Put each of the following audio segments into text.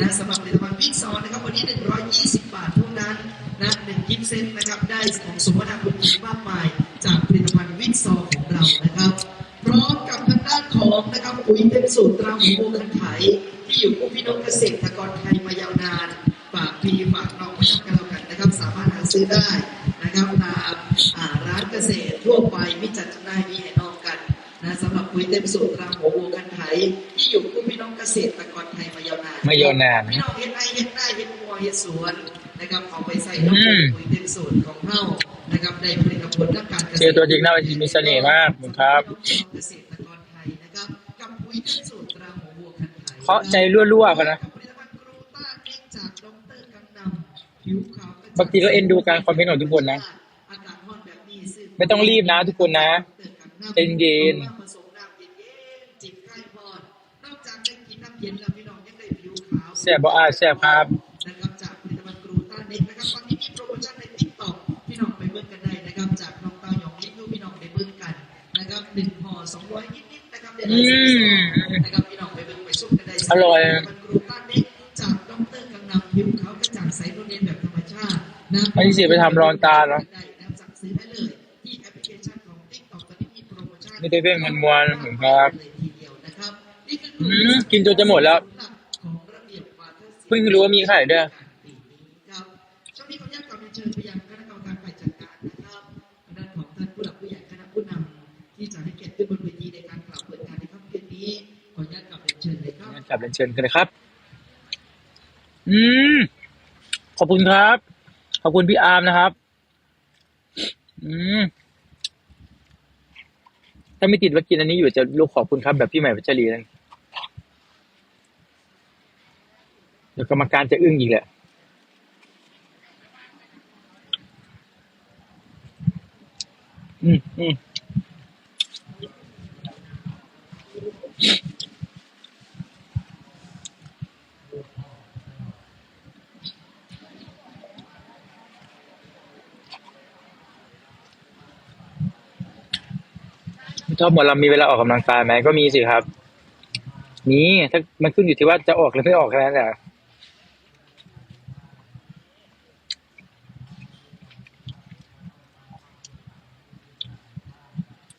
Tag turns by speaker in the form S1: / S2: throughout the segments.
S1: นะสำหรับผลิตภัณฑ์วิกซอนนะครับวันนี้ 120 บาทเท่านั้นนะหนึ่งกิฟต์เซตนะครับได้ของสมนาคุณมากมายจากผลิตภัณฑ์วิกซอของเรานะครับ พร้อมกับทางด้านของนะครับปุ๋ยเต็มสูตรตราหมูโบคันไถที่อยู่คู่พี่น้องเกษตรกรไทยมายาวนานฝากพี่ฝากน้องไว้ทำกันแล้วกันนะครับ สามารถหาซื้อได้นะครับตามร้านเกษตรทั่วไปมิจัดจำหน่ายมีให้น้องกันนะสำหรับปุ๋ยเต็มสูตรตราหมูโบคันไถที่อยู่คู่พี่น้องเกษตร ไทยมายาวนาน
S2: ไม่ยานาน
S1: พี่น้องเฮ็ดไร่เฮ็ดไร่เฮ็ดวัวเฮ็ดสวนนะครับเอาไปใส่น้ำปุ๋ยเต็มสูตรของเฮานะครับได้ผลิตผลทางการเกษตร
S2: เจอตัวจริงหน้าเวทีมีเสน่ห์มากขอบคุณครับ
S1: เกษตรกรไทยนะครับกับปุ๋ยเต็มสูตรตราหมูวัวคันไทย
S2: เพราะใจรั่วๆกันนะ
S1: กับผลิตภัณฑ์กรูต้าเอ็กซ์จากดรกังนำผิวขาว
S2: บางทีก็เอ็นดูการคอมเมนต์ของทุกคนนะ ไม่ต้องรีบนะทุกคนนะใจเย็น
S1: ผสมน้
S2: ซ่บบ่อ้ายแซ่บครับ
S1: นะครับจากผลิตภัณฑ์กรูต้าเน็กนะครับตอนนี้มีโปรโมชั่นในติ๊กต็อกพี่น้องไปเบิ่งกันได้นะครับจากน้องเต้ายองลิฟต์พี่น้องไปเบิ่งกันนะครับหนึ่งห่อสองร้อยนิดๆนะครับเดี๋ยวเราจะไปส่งนะครับพี่น้องไปเบิ่งไปซุ่มกันได้
S2: อร่อย
S1: ผลิตภัณฑ์กรูต้าเน็กจากดรกังนำผิวขาวกระจ่างใสนุ่นเนียนแบบธรรมชาตินะ
S2: อันนี้เสียไปทำรอนตาเนอะ
S1: ได้นะครับสั่งซื้อได้เลยที่แอปพลิเคชันของติ๊กต็อกตอนนี้มีโปรโมชั่น
S2: ไม่ได้เพ่งมันมวนผมครับ
S1: เลยทีเดียวนะครับนี่คือ
S2: อืมกินจนจะหมดแล้ว
S1: เพิ่
S2: งรู้ว่ามีขายด้วย
S1: ครับช่วงนี้ขออนุญาตกลับเรียนเชิญไปยังคณะกรรมการฝ่ายจัดการนะครับทางด้านของท่านผู้หลักผู้ใหญ่คณะผู้นำที่จะให้เกียรติขึ้นบนเวทีในการกล่าวเปิดงานในค่ำคืนนี้ขออนุญาตกลับเรียนเชิญเลยครับ
S2: กลับเรียนเชิญกันเลยครับ อืมขอบคุณครับ ขอบคุณพี่อาร์มนะครับ อืมถ้าไม่ติดว่ากินอันนี้อยู่จะลูกขอบคุณครับแบบพี่ใหม่พัชรีนั่น เดี๋ยวกรรมการจะอึ้งอีกแหละอืมอืมชอบหมอลำมีเวลาออกกำลังกายไหมก็มีสิครับ มีถ้ามันขึ้นอยู่ที่ว่าจะออกหรือไม่ออกแค่นั้นแหละ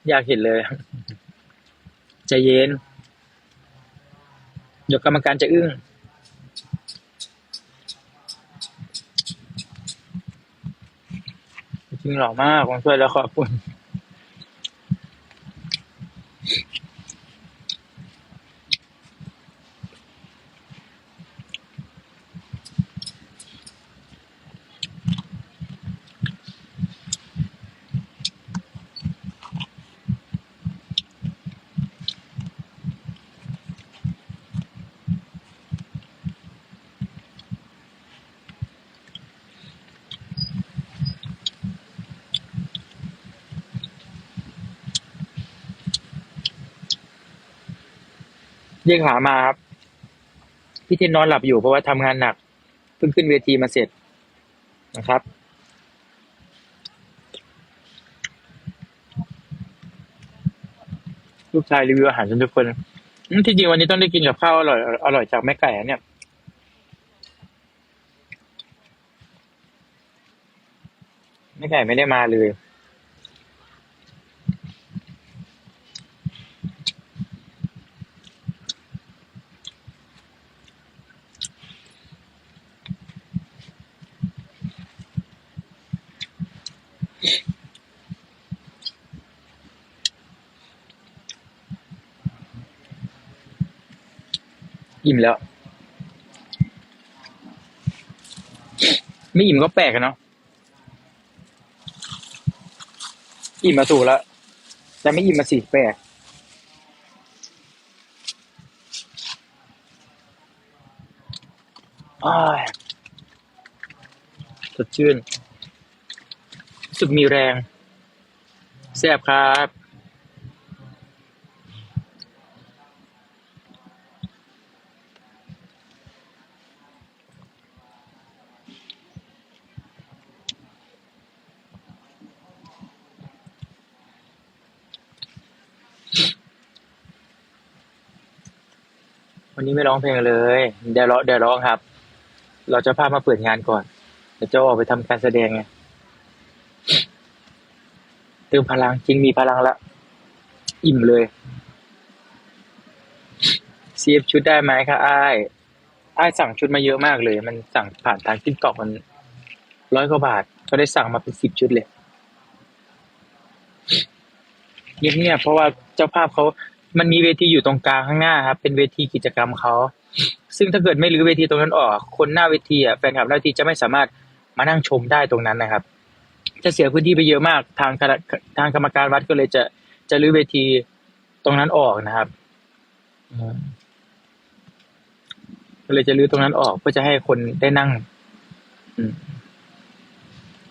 S2: อยากเห็นเลยใจเย็นเดี๋ยวกรรมการจะอึ้งจริงหล่อมากผมช่วยแล้วขอบคุณ ยกหามาครับพี่เทนนอนหลับอยู่เพราะว่าทำงานหนักเพิ่งขึ้นเวทีมาเสร็จนะครับ ลูกชายรีวิวอาหารจนทุกคนที่จริงวันนี้ต้องได้กินกับข้าวอร่อยอร่อยจากแม่ไก่เนี่ยแม่ไก่ไม่ได้มาเลย อิ่มแล้ว ไม่อิ่มก็แปลกเนาะอิ่มมาถูกแล้วแต่ไม่อิ่มมาสิแปลกสดชื่นสึกมีแรงแซ่บครับ ไม่ร้องเพลงเลยเดี๋ยวร้องเดี๋ยวร้องครับ เราจะพามาเปิดงานก่อนเดี๋ยวจะออกไปทำการแสดงไงเติมพลังจริงมีพลังละ อิ่มเลย CF ชุดได้ไหมคะอ้ายอ้ายสั่งชุดมาเยอะมากเลย มันสั่งผ่านทางติ๊กต็อกมันร้อยกว่าบาทก็ได้สั่งมาเป็นสิบชุดเลยเงียบๆเพราะว่าเจ้าภาพเขา มันมีเวทีอยู่ตรงกลางข้างหน้าครับ เป็นเวทีกิจกรรมเขา ซึ่งถ้าเกิดไม่รื้อเวทีตรงนั้นออก คนหน้าเวทีอะแฟนคลับหน้าเวทีจะไม่สามารถมานั่งชมได้ตรงนั้นนะครับ จะเสียพื้นที่ไปเยอะมากทางคณะทางกรรมการวัดก็เลยจะจะรื้อเวทีตรงนั้นออกนะครับก็เลยจะรื้อตรงนั้นออกเพื่อจะให้คนได้นั่ง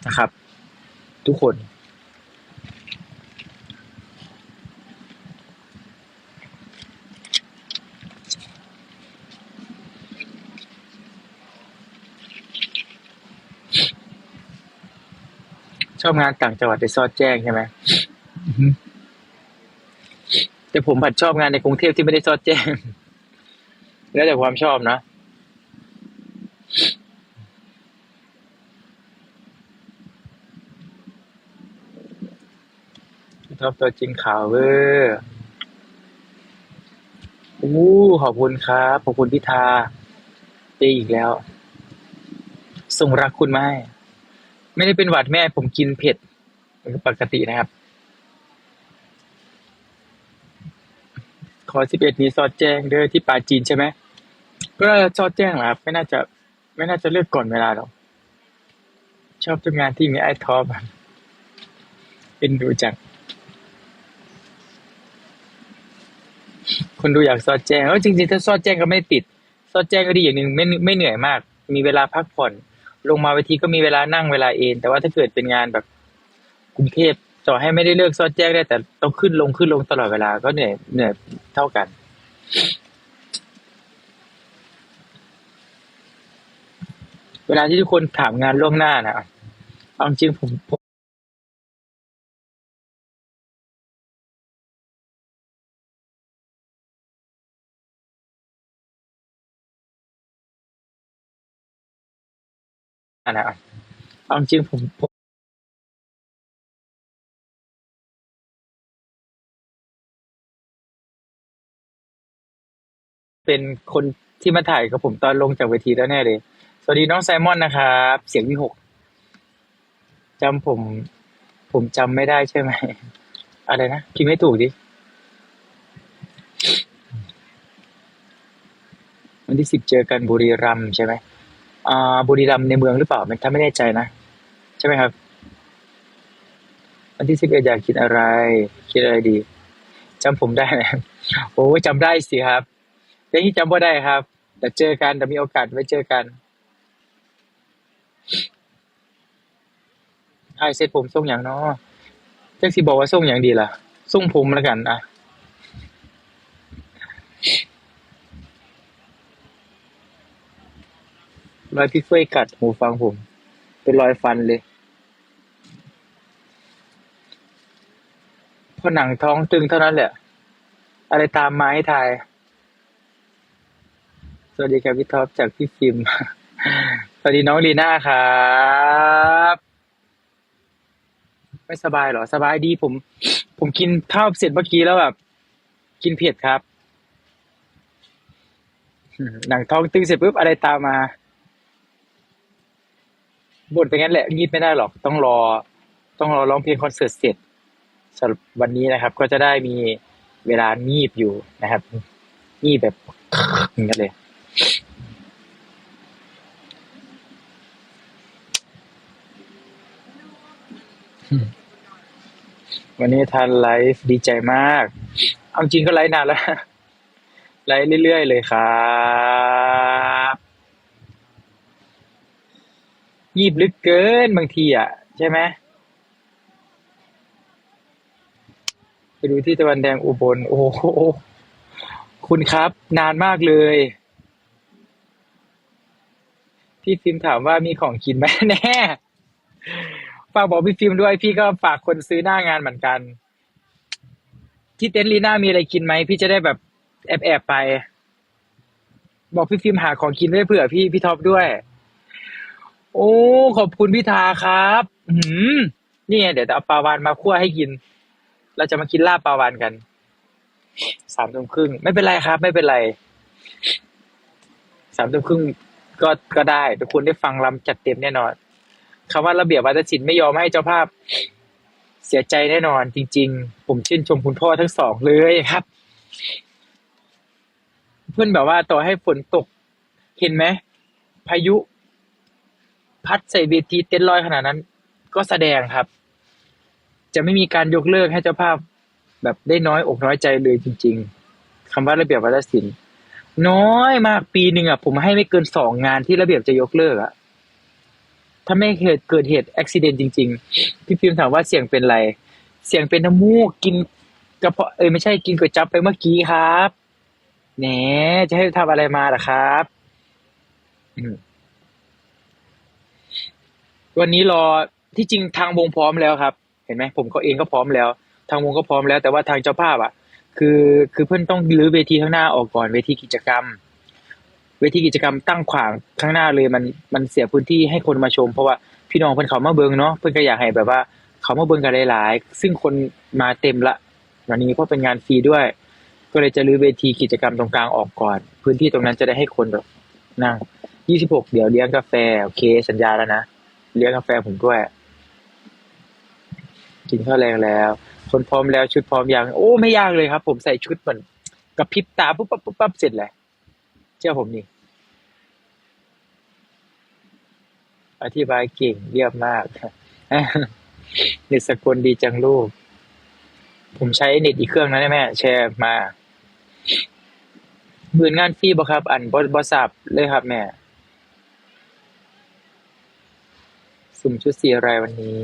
S2: นะครับ ทุกคน อบงานต่างจังหวัดไปซอดแจ้งใช่ไหมอือฮึแต่ผมผัดชอบงานในกรุงเทพที่ไม่ได้ซอดแจ้ง แล้วแต่ความชอบนะชอบตัวจริงข่าวเวอร์อู้ขอบคุณครับ ขอบคุณพิธาเจอีกแล้ว ส่งรักคุณมาให้ ไม่ได้เป็นหวัดแม่ผมกินเผ็ดปกตินะครับ ขอสิบเอ็ดนี้ซอดแจ้งเด้อที่ปาจีนใช่ไหมก็ซอดแจ้งหละครับ ไม่น่าจะ ไม่น่าจะเลือกก่อนเวลาหรอก ชอบทุกงานที่มีไอ้ท็อปอะเป็นดูจังคนดูอยากซอดแจ้งแล้วจริงๆ ถ้าซอดแจ้งก็ไม่ติด ซอดแจ้งก็ดีอย่างหนึ่งไม่ไม่เหนื่อยมาก มีเวลาพักผ่อน ลงมาเวทีก็มีเวลานั่งเวลาเอนแต่ว่าถ้าเกิดเป็นงานแบบกรุงเทพต่อให้ไม่ได้เลือกซอดแจ้งได้ แต่ต้องขึ้นลงขึ้นลงตลอดเวลาก็เหนื่อยเหนื่อยเท่ากันเวลาที่ทุกคนถามงานล่วงหน้านะเอาจริงผม ผมนะเอาจริงผมผมเป็นคนที่มาถ่ายกับผมตอนลงจากเวทีแล้วแน่เลย สวัสดีน้องไซมอนนะครับ เสียงวิหกจำผม ผมจำไม่ได้ใช่ไหม อะไรนะพิมพ์ไม่ถูกดิ วันที่สิบเจอกันบุรีรัมย์ใช่ไหม บุรีรัมย์ในเมืองหรือเปล่ามันถ้าไม่แน่ใจนะ ใช่ไหมครับ วันที่สิบเอ็ดอยากกินอะไรคิดอะไรดีจำผมได้ไหมโอ้ยจำได้สิครับแต่ที่จำไม่ได้ครับแต่เจอกันแต่มีโอกาสไว้เจอกันไอเซ็ตผมทรงอย่างเนาะจักสิบอกว่าทรงอย่างดีล่ะทรงผมแล้วกันอะ รอยพี่เฟ้ยกัดหูฟังผม เป็นรอยฟันเลยพอหนังท้องตึงเท่านั้นแหละ อะไรตามมาให้ทาย สวัสดีครับพี่ท็อปจากพี่ฟิล์มสวัสดีน้องลีน่าครับไม่สบายเหรอ สบายดีผม ผมกินข้าวเสร็จเมื่อกี้แล้วแบบกินเผ็ดครับ หนังท้องตึงเสร็จปุ๊บอะไรตามมา บ่นไปงั้นแหละงีบไม่ได้หรอกต้องรอ ต้องรอร้องเพลงคอนเสิร์ตเสร็จสำหรับวันนี้นะครับ ก็จะได้มีเวลางีบอยู่นะครับ งีบแบบอย่างนี้เลย วันนี้ทันไลฟ์ดีใจมาก เอาจริงก็ไลฟ์นานแล้ว ไลฟ์เรื่อยๆเลยครับ ยีบลึกเกินบางทีอะ ใช่ไหมไปดูที่ตะวันแดงอุบล โอ้โหคุณครับ นานมากเลยพี่ฟิล์มถามว่ามีของกินไหมแน่ฝากบอกพี่ฟิล์มด้วย พี่ก็ฝากคนซื้อหน้างานเหมือนกัน ที่เต็นท์ลีน่ามีอะไรกินไหมพี่จะได้แบบแอบแอบไป บอกพี่ฟิล์มหาของกินไว้เผื่อพี่พี่ท็อปด้วย โอ้ ขอบคุณพี่ทาครับอืมนี่ไงเดี๋ยวจะเอาปลาวานมาคั่วให้กิน เราจะมากินลาบปลาวานกัน สามทุ่มครึ่ง ไม่เป็นไรครับ ไม่เป็นไร สามทุ่มครึ่งก็ก็ได้ ทุกคนได้ฟังลำจัดเต็มแน่นอนคำว่าระเบียบวัฒนศิลป์ไม่ยอมให้เจ้าภาพเสียใจแน่นอน จริง ๆ ผมชื่นชมคุณพ่อทั้งสองเลยครับ เพื่อนแบบว่าต่อให้ฝนตก เห็นไหมพายุ พัดใส่เวทีเต้นลอยขนาดนั้น ก็แสดงครับ จะไม่มีการยกเลิกให้เจ้าภาพ แบบได้น้อยอกน้อยใจเลยจริง ๆคำว่าระเบียบวัฒนศิลป์น้อยมากปีหนึ่งอะผมให้ไม่เกินสองงานที่ระเบียบจะยกเลิกอะถ้าไม่เกิดเกิดเหตุอุบิเหตุจริง ๆ พี่พิมถามว่าเสี่ยงเป็นไรเสี่ยงเป็นน้ำมูกกินกระเพาะเอ้ยไม่ใช่กินก๋วยจั๊บไปเมื่อกี้ครับแหนจะให้ทำอะไรมาล่ะครับ อืม วันนี้รอที่จริงทางวงพร้อมแล้วครับ เห็นไหมผมก็เองก็พร้อมแล้ว ทางวงก็พร้อมแล้ว แต่ว่าทางเจ้าภาพอะ คือคือเพื่อนต้องรื้อเวทีข้างหน้าออกก่อนเวทีกิจกรรม เวทีกิจกรรมตั้งขวางข้างหน้าเลยมันมันเสียพื้นที่ให้คนมาชม เพราะว่าพี่น้องเพื่อนเขามาเบิงเนาะเพื่อนก็อยากให้แบบว่า เขามาเบิงกันหลาย ๆ ซึ่งคนมาเต็มละวันนี้เพราะเป็นงานฟรีด้วย ก็เลยจะรื้อเวทีกิจกรรมตรงกลางออกก่อน พื้นที่ตรงนั้นจะได้ให้คนแบบนั่งยี่สิบหกเดี๋ยวเลี้ยงกาแฟโอเคสัญญาแล้วนะ เลี้ยงกาแฟผมด้วย กินข้าวแรงแล้ว คนพร้อมแล้วชุดพร้อมยังโอ้ไม่ยากเลยครับ ผมใส่ชุดเหมือนกระพริบตาปุ๊บปั๊บปุ๊บปั๊บเสร็จเลยเชื่อผมนี่อธิบายเก่งเรียบมากเน็ตสกลดีจังลูก ผมใช้เน็ตอีกเครื่องนะแม่ แชร์มาหมื่นงานฟรีบ่ครับ อันบ่บ่ทราบเลยครับแม่ สุ่มชุดสีอะไรวันนี้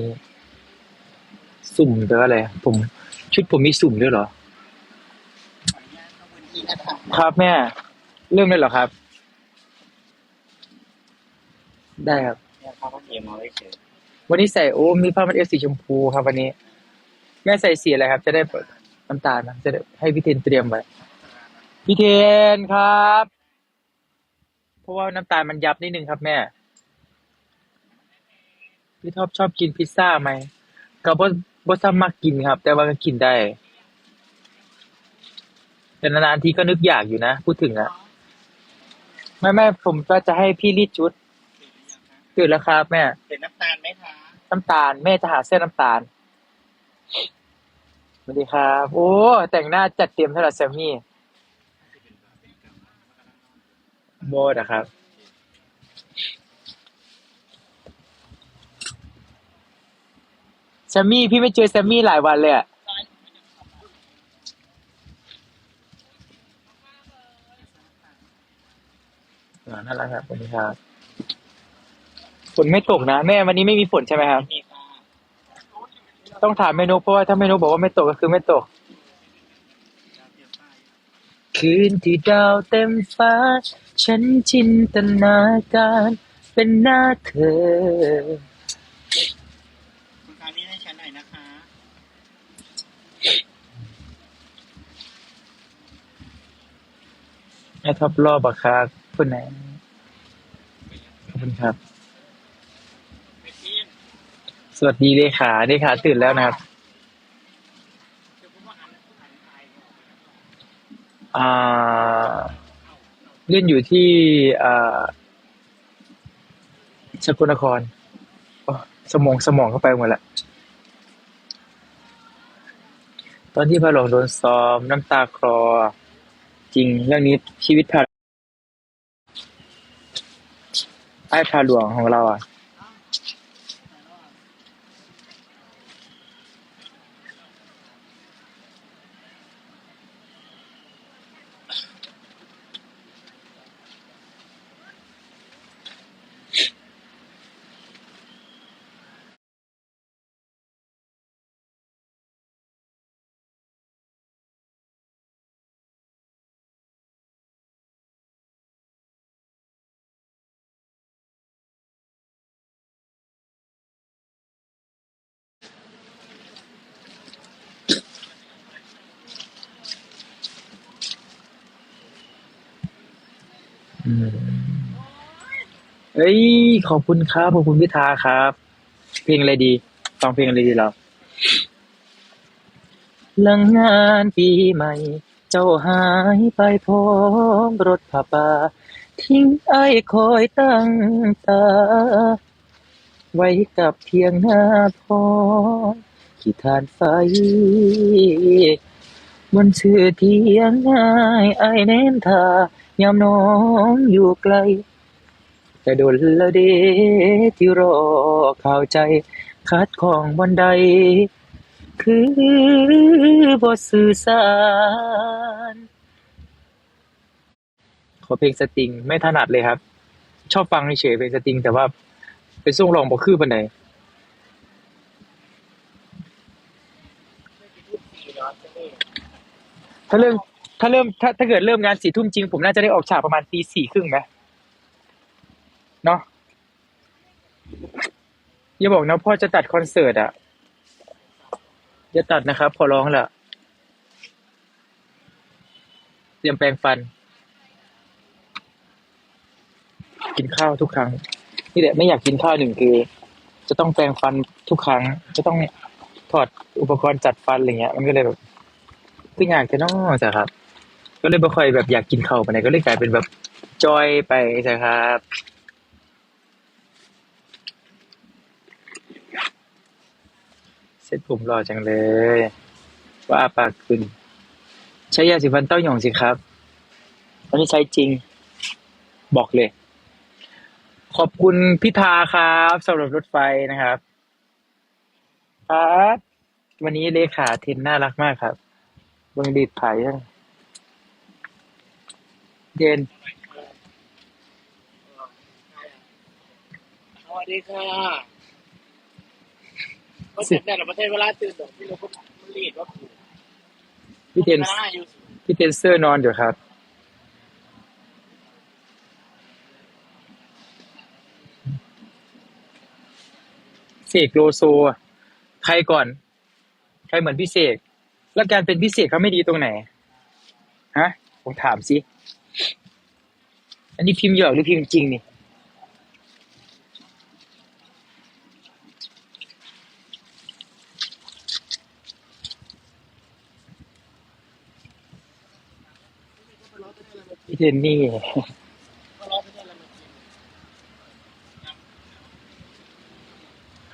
S2: สุ่มแปลว่าอะไรผม ชุดผมมีสุ่มด้วยเหรอ ครับแม่ เริ่มเลยเหรอครับ ได้ครับ
S3: เนี่ยเขาก็เตรียมมาไว้เฉย
S2: วันนี้ใส่โอ้มีผ้ามันเอฟสีชมพูครับวันนี้ แม่ใส่สีอะไรครับ จะได้เปิดน้ำตาลนะจะได้ให้พี่เทนเตรียมไว้พี่เทนครับ เพราะว่าน้ำตาลมันยับนิดนึงครับแม่ พี่ท็อปชอบกินพิซซ่าไหมก็บ่บ่ซ้ำมักกินครับ แต่ว่าก็กินได้ แต่นานๆทีก็นึกอยากอยู่นะ พูดถึงอะไม่ไม่ผมก็จะให้พี่รีดชุดตื่นแล้วครับแม่
S3: เห็นน้ำตาลไหมคะ
S2: น้ำตาลแม่จะหาเส้นน้ำตาลสวัสดีครับ โอ้ แต่งหน้าจัดเต็มเท่าไหร่แซมมี่โบดอะครับ แซมมี่พี่ไม่เจอแซมมี่หลายวันเลยอะอ่าน่ารักครับสวัสดีครับฝนไม่ตกนะแม่วันนี้ไม่มีฝนใช่ไหมครับ
S3: มีค่ะ
S2: ต้องถามเมนูเพราะว่าถ้าเมนูบอกว่าไม่ตกก็คือไม่ตก คืนที่ดาวเต็มฟ้า ฉันจินตนาการเป็นหน้าเธอ
S3: คุณคานี่ให้ฉันหน่อยนะคะ
S2: ให้ท็อปรอบอะครับคุณไหนขอบคุณครับ สวัสดีเลขาเลขาตื่นแล้วนะครับ
S3: เดี๋ยวผมว่าอันอันไทย
S2: อ่า เล่นอยู่ที่อ่าสกลนครสมองสมองเข้าไปหมดละ ตอนที่พระหลวงโดนซ้อมน้ำตาคลอ จริง เรื่องนี้ชีวิตพระไอ้พระหลวงของเราอะ เอ้ย ขอบคุณครับ ขอบคุณพิธาครับ เพลงอะไรดีฟังเพลงอะไรดีเราหลังงานปีใหม่ เจ้าหายไปพร้อมรถผ้าป่าทิ้งไอ้คอยตั้งตา ไว้กับเพียงหน้าพอขีทานไฟบนชื่อเทียงง่ายไอ้ายแนทา ยามน้องอยู่ไกล แต่โดนละเดที่รอข่าวใจคัดของบนใด คือบทสื่อสาร ขอเพลงสตริงไม่ถนัดเลยครับ ชอบฟังเฉยเพลงสตริง แต่ว่าไปส่งลองบ่คือปานใดถ้าเริ่ม ถ้าเริ่มถ้าถ้าเกิดเริ่มงานสี่ทุ่มจริง ผมน่าจะได้ออกฉากประมาณตีสี่ครึ่งไหมเนาะอย่าบอกนะพ่อจะตัดคอนเสิร์ตอะอย่าตัดนะครับ พอร้องและเตรียมแปรงฟัน กินข้าวทุกครั้ง นี่แหละไม่อยากกินข้าวหนึ่งคือ จะต้องแปรงฟันทุกครั้ง จะต้องถอดอุปกรณ์จัดฟันอะไรเงี้ย มันก็เลยแบบก็อยากจะนอกจ้ะครับ ก็เลยไม่ค่อยแบบอยากกินข้าวไปไหนใดก็เลยกลายเป็นแบบจอยไปจ้ะครับเซ็ตผมหล่อจังเลย ว่าปากขึ้น ใช้ยาสีฟันเต้าหยองสิครับ อันนี้ใช้จริง บอกเลย ขอบคุณพิธาครับสำหรับรถไฟนะครับครับวันนี้เลขาเทนน่ารักมากครับเบิงดีดผายยัง เย็น
S3: สวัสดีค่ะก็เสร็จแต่ละประเทศเวลาตื่นตกที่เราก็มันรีดว่าผูก
S2: พี่เทน
S3: เวลาอยู่
S2: พี่เทนเซอร์นอนอยู่ครับ เสกโลโซอะใครก่อน ใครเหมือนพี่เสก แล้วการเป็นพี่เสกเขาไม่ดีตรงไหน ฮะ ผมถามสิ อันนี้พิมพ์หยอกหรือพิมพ์จริงนี่พี่เทนนี่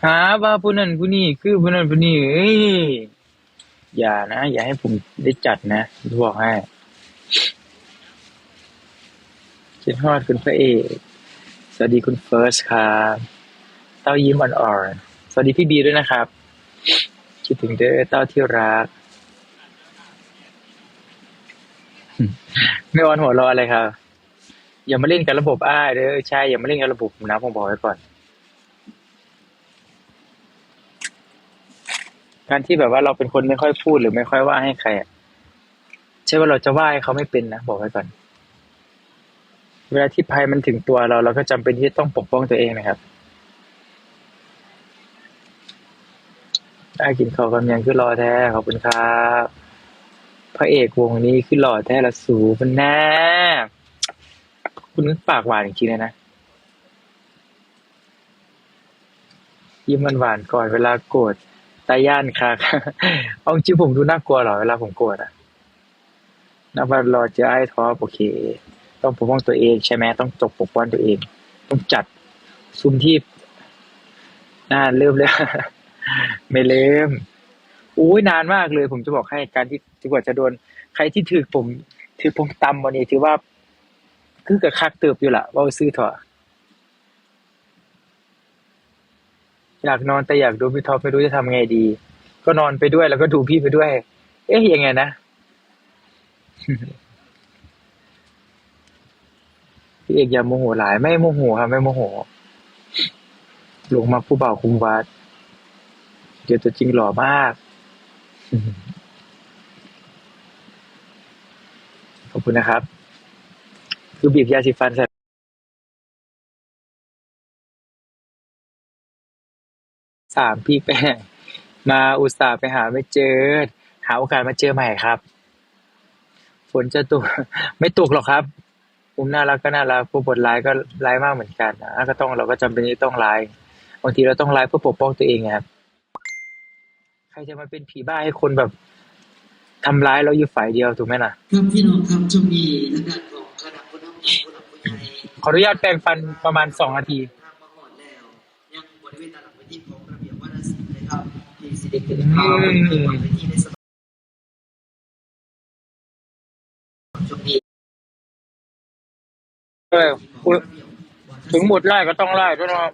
S2: หาว่าผู้นั้นผู้นี้คือผู้นั้นผู้นี้เอ้ยอย่านะ อย่าให้ผมได้จัดนะบอกให้ คิดฮอดคุณพระเอก สวัสดีคุณเฟิร์สครับเต้ายิ้มอ่อนๆ สวัสดีพี่บีด้วยนะครับ คิดถึงเด้อเต้าที่รัก ไม่ออนหัวรอเลยครับ อย่ามาเล่นกับระบบอ้ายเด้อใช่อย่ามาเล่นกับระบบนะผมบอกไว้ก่อน การที่แบบว่าเราเป็นคนไม่ค่อยพูดหรือไม่ค่อยว่าให้ใครอะใช่ว่าเราจะว่าให้เขาไม่เป็นนะบอกไว้ก่อน เวลาที่ภัยมันถึงตัวเรา เราก็จำเป็นที่ต้องปกป้องตัวเองนะครับได้กินข้าวกำยังคือรอแท้ขอบคุณครับพระเอกวงนี้คือหล่อแท้ละสูมันแน่คุณปากหวานจริงๆเลยนะยิ้มมันหวานก่อนเวลาโกรธตาย่านค่ะเอาจริงผมดูน่ากลัวหรอเวลาผมโกรธอะนับว่ารอเจอไอ้ท้อโอเค ต้องปกป้องตัวเองใช่ไหมต้องจบปกป้องตัวเอง ต้องจัดซุมที่น่าเริ่มเลยไม่เริ่มอุ้ยนานมากเลย ผมจะบอกให้การที่ที่กว่าจะโดน ใครที่ถือผมถือผมตำวันนี้ถือว่า คือกับคักเติบอยู่ละว่าซื้อเถอะอยากนอนแต่อยากดูพี่ท็อปไม่รู้จะทำไงดี ก็นอนไปด้วยแล้วก็ดูพี่ไปด้วย เอ๊ะยังไงนะ พี่เอกอย่าโมโหหลาย ไม่โมโหครับไม่โมโหหลงมาผู้บ่าวคุมวัดเดี๋ยวตัวจริงหล่อมาก ขอบคุณนะครับ คือบีบยาสีฟันใส่สามพี่แป้งมาอุตส่าห์ไปหาไม่เจอ หาโอกาสมาเจอใหม่ครับ ฝนจะตก ไม่ตกหรอกครับ มุมน่ารักก็น่ารักผู้บทร้ายก็ร้ายมากเหมือนกันนะก็ต้องเราก็จำเป็นที่ต้องร้ายบางทีเราต้องร้ายเพื่อปกป้องตัวเองครับใครจะมาเป็นผีบ้าให้คนแบบทำร้ายเราอยู่ฝ่ายเดียวถูกไหมล่ะ
S1: ครับพี่น้องครับช่วงนี้ทางด้านของคณะผู้นำผู้หลักผู้ใหญ่
S2: ขออนุญาตแปรงฟันประมาณสองนาที
S1: มาก่อนแล้วยังบริเวณตลาดพื้นที่ของระเบียบวัฒนศิลป์นะครับที่สิเด็กเกิดข่าวในพื้นที่ในสมัยช่วงนี้
S2: เออถึงหมดไล่ก็ต้องไล่ด้วยเนาะ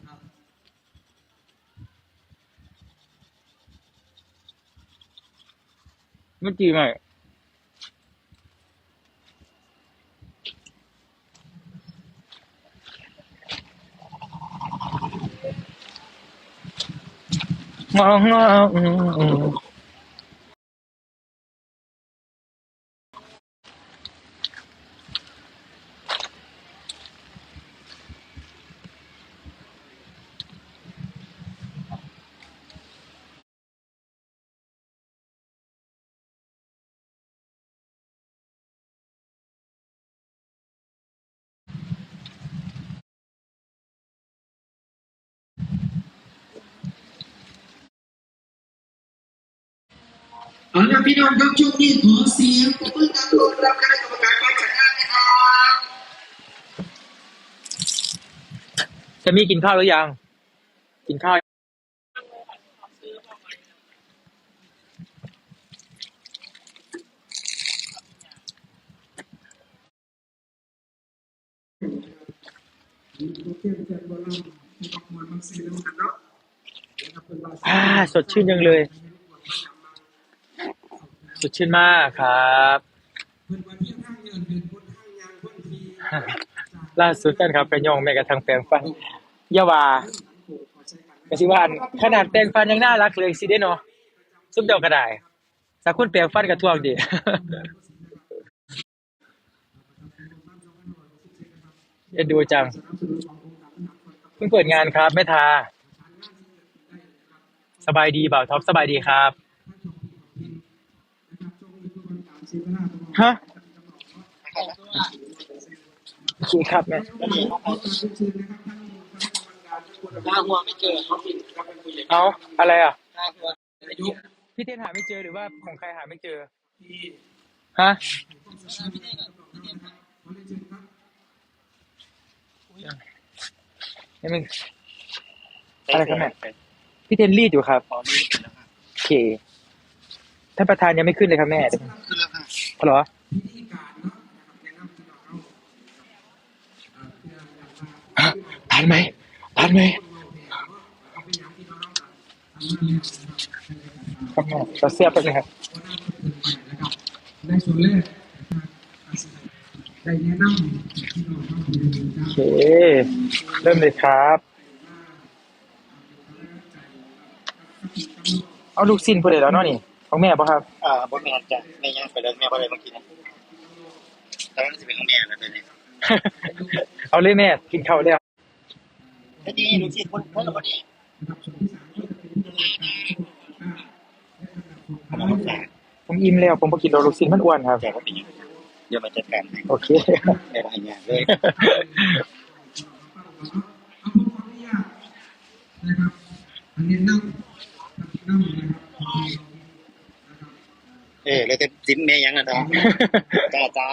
S2: ไม่จีไหมงองอื
S1: เอาละพี่น้องครับช่วงนี้ขอเสียงปรบมือดังต้อนรับคณะกรรมการการจัดงานนะครับ
S2: จะมีกินข้าวหรือยัง กินข้าวอ่าสดชื่นจังเลย สดชื่นมากครับล่าสุดกันครับไปย่องแม่กระทั่งแปรงฟันอยาว่าก็สิว่าอันขนาดแปรงฟันยังน่ารักเลยสิเด้เนาะซุปเดียวก็ได้ถ้าคุณแปรงฟันก็ท่วงดีเอ็นดูจังเพิ่งเปิดงานครับแม่ทา สบายดีบ่าวท็อปสบายดีครับ ฮะโอเคครับแม่
S3: หาหัวไม่เจอเขาปิดเขาเป็นผู้ใหญ่
S2: เอาอะไรอะ
S3: หาหัวอายุ
S2: พี่เทนหาไม่เจอหรือว่าของใครหาไม่เจอฮะ
S3: พี่เต้กับพี่เต้ครับ
S2: นี่มึงอะไรครับแม่พี่เทนรีดอยู่ครับ
S3: ขอรีบแล้วค่ะ
S2: โอเคท่านประธานยังไม่ขึ้นเลยครับแม่
S3: ขึ้นแล้วค่ะ
S2: เหรอทานไหมทานไหมครับแม่จะเสียบไปเลยครับ
S1: ได้ส่วนแรกได้แนะนำพี่น้องเข้าไปดูนะ
S2: โอเค เริ่มเลยครับ เอาลูกสิ้นพูดเลยแล้วเนาะนี่ ของแม่ป่ะครับ
S3: อ่าบนแม่จะแม่ย่างไปเลยแม่ก็เลยเมื่อกี้นะแต่ว่าจะเป็นของแม่แล้วตัวนี้
S2: เอาเลยแม่กินข้าวแล้ว
S3: แต่ดีดูสิคนเพิ่มกว่านี้ผมเอาแจก
S2: ผมอิ่มแล้วผมบ่กินดอกลูกสิ้นมันอ้วนครับ
S3: แจกก็เป็นยังไงเดี๋ยวมาจัดการให้
S2: โอเค
S3: ในรายงานเลย
S1: นะครับอันนี้นั่งนั่งนะครับ
S3: เออแล้วจะจิ้มแม่ยังนะจ๊ะจ้าจ้า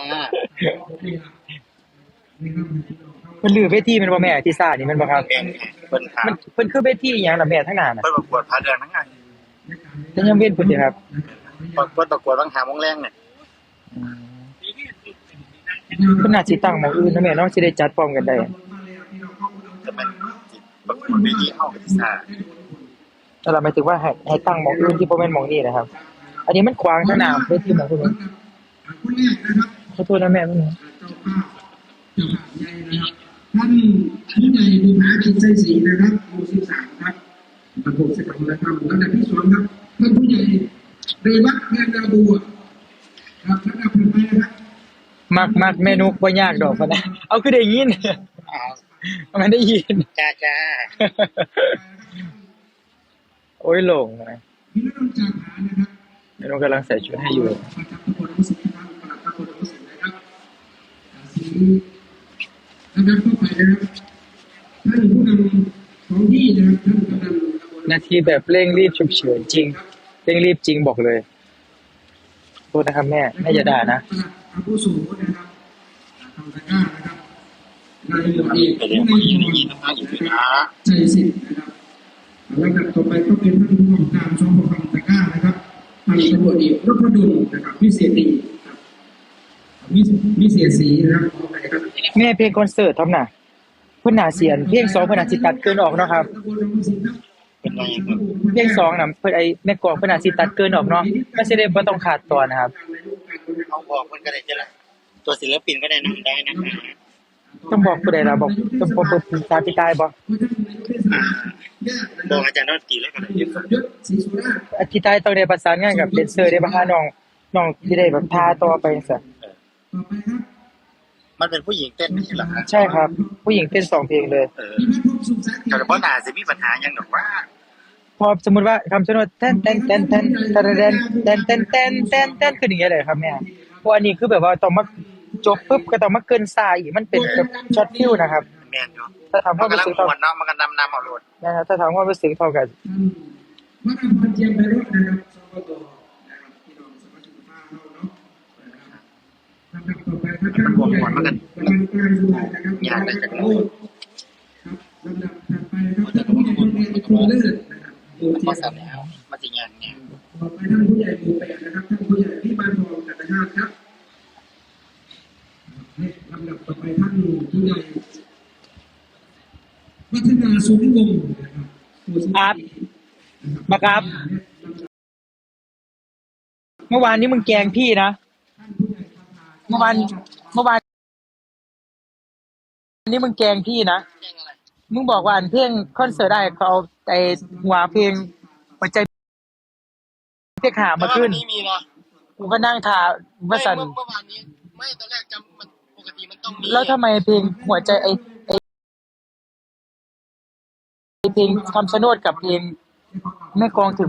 S2: มันลือเวทีแมันบ่แม่ที่ซ่านี่แมันบ่ครับ
S3: แม่งค่ะเพิ่นถาม
S2: มันเพิ่นคือเวทีอีหยังล่ะแม่ทั้งหน้าน่ะ
S3: เพิ่นประกวดพาเดือนทั้งงาน
S2: แต่ยังเว้นพุ่นเด้ครับ
S3: เพิ่นประกวดบางหาโมงแรงเนี่ย
S2: อืมเพิ่นน่าสิตั้งหม้องอื่นนะแม่เนาะสิได้จัดพร้อมกันได้
S3: จะเป็นประกวดเวทีเข้ากับที่ซ่า
S2: แต่เราหมายถึงว่าให้ให้ตั้งหม้องอื่นที่บ่แม่นหม้องนี้นะครับ อันนี้มันขวางทั้งหน้าเวทีหม้องอื่น
S1: คนแรกนะครับ
S2: ขอโทษนะแม่มัน
S1: เจ้าภาพเจ้าภาพใหญ่นะครับท่านผู้ใหญ่บูหากินใจสีนะครับหมู่สิบสามครับตำบลสิบสองนะครับลำดับที่สองครับท่านผู้ใหญ่เรวัตเงินนาบัวครับท่านนำไปนะครับ
S2: มักมักเมนูบ่ยากดอกพะนะเอาคือได้ยิน
S3: อ้าว
S2: มันได้ยิน
S3: จ้าจ้า
S2: โอ้ยหลงนะ
S1: พิรดลจาภานะครับ
S2: เมนูกำลังใส่ชุดให้อยู่
S1: นะครับประหลัดตำบลมุสินะครับสีำดับต่อไปนะครับท่านผู้นำท้องที่นะครับท่านกำนันตำบล
S2: นาทีแบบเร่งรีบฉุกเฉินจริง เร่งรีบจริงบอกเลยโทษนะครับแม่แม่อย่าด่านะ
S1: อาวุโสนะครับทำตะก้านะครับนายหมวดเอก
S3: ไปเรียน
S1: ผู้
S3: ผู้หญิง
S1: ใน
S3: ในยินนะคะอีกนะ
S1: ใจสิทธิ์นะครับแลำดับต่อไปก็เป็นท่านผู้กำกับการสพคำตะกร้านะครับ พันตำรวจเอกรพดลนะครับวิเศษดีครับวิวิเศษศรีนะครับขอไปครับ
S2: แม่เพลงคอนเสิร์ตทำน่ะเพื่อนหนาเสียนเพลงสองเพื่อนหนาสิตัดเกินออกเนาะครับ
S3: เป็นไรครับ
S2: เพลงสองน่ะเพื่อนไอ้แม่กลองเพื่อนหนาสิตัดเกินออกเนาะก็จะได้ไม่ต้องขาดตอนนะครับ
S3: เขาบอกมันก็ได้จะละตัวศิลปินก็ได้นำได้นะคะ
S2: ต้องบอกผู้ใดล่ะบอกต้องบอกผู้ตาพี่ตายบอก
S3: อ่าบอกอาจารย์ดนตรีแล้วกันเลย
S1: ยศศรีสุราษฎร์
S2: อาพี่ตายต้องได้ประสานงานกับเดนเซอร์ได้บ้างน้องน้องที่ได้แบบพาต่อไปสิ
S1: ต่อไปครับ
S3: มันเป็นผู้หญิงเต้นไม่ใช่เหรอคะ
S2: ใช่ครับ ผู้หญิงเต้นสองเพลงเลย
S3: เออ
S1: มีพัฒน์พงศ์สุขสันต์
S3: แต่เพราะหนาจะมีปัญหายังหรอกว่า
S2: พอสมมติว่าคำชะโนดเต้นเต้นเต้นเต้นเต้นเต้นเต้นเต้นเต้นเต้นเต้นคืออย่างเงี้ยเลยครับแม่เพราะอันนี้คือแบบว่าต้องมา จบปุ๊บก็ต้องมาเกินซาอีกมันเป็นแบบช็อตฟิวนะครับ
S3: แมนอยู่
S2: ถ้าทำค
S3: มั
S2: วานม
S3: กำ
S2: รู้
S3: ลัง
S2: สึก
S3: ม
S2: เท่า
S3: วนเนาะมันก็นำนำเอาโหลด
S2: นะครับถ้าทำความรู้สึกเท่ากัน
S1: ท่านวัดอภรเจียมไปรถนะครับสกตนะครับพี่น้องสมาชิกสภาเฮาเนาะนะครับลำดับต่อไปครับท่านผู้ใหญ่กำลังการสุรานะครับ
S3: งานอะไรจาก
S1: โล
S3: โล
S1: ก
S3: ก
S1: ครับลำดับถัดไปครับท่านผู้ใหญ่โรงเรียนครูเลิศนะครับโอ
S3: พอ
S1: เที
S3: สั
S1: ย
S3: บ
S1: ม
S3: แล้วมาสิงานเนี่ย
S1: ต่อไปท่านผู้ใหญ่หมู่แปดนะครับท่านผู้ใหญ่ที่บ้านทองกัตนาถครับลำดับต่อไปท่านผู้ใหญ่พัฒนาสูงวงศ์นะครับผู้ซึ่ง
S2: ครับมาครับ เมื่อวานนี้มึงแกล้งพี่นะ เมื่อวาน เมื่อวานนี้มึงแกล้งพี่นะ มึงบอกว่าอันเพลงคอนเสิร์ตได้เขาเอาไอ้หัวเพลงหัวใจเพลงหามาขึ้น
S3: นี้มีนะ
S2: กูก็นั่งทาว่าสัน
S3: เมื่อวานนี้ ไม่ตอนแรกจำ
S2: แล้วทำไมเพลงหัวใจไอ้ไอ้เพลงคำชะโนดกับเพลงแม่กลองถึง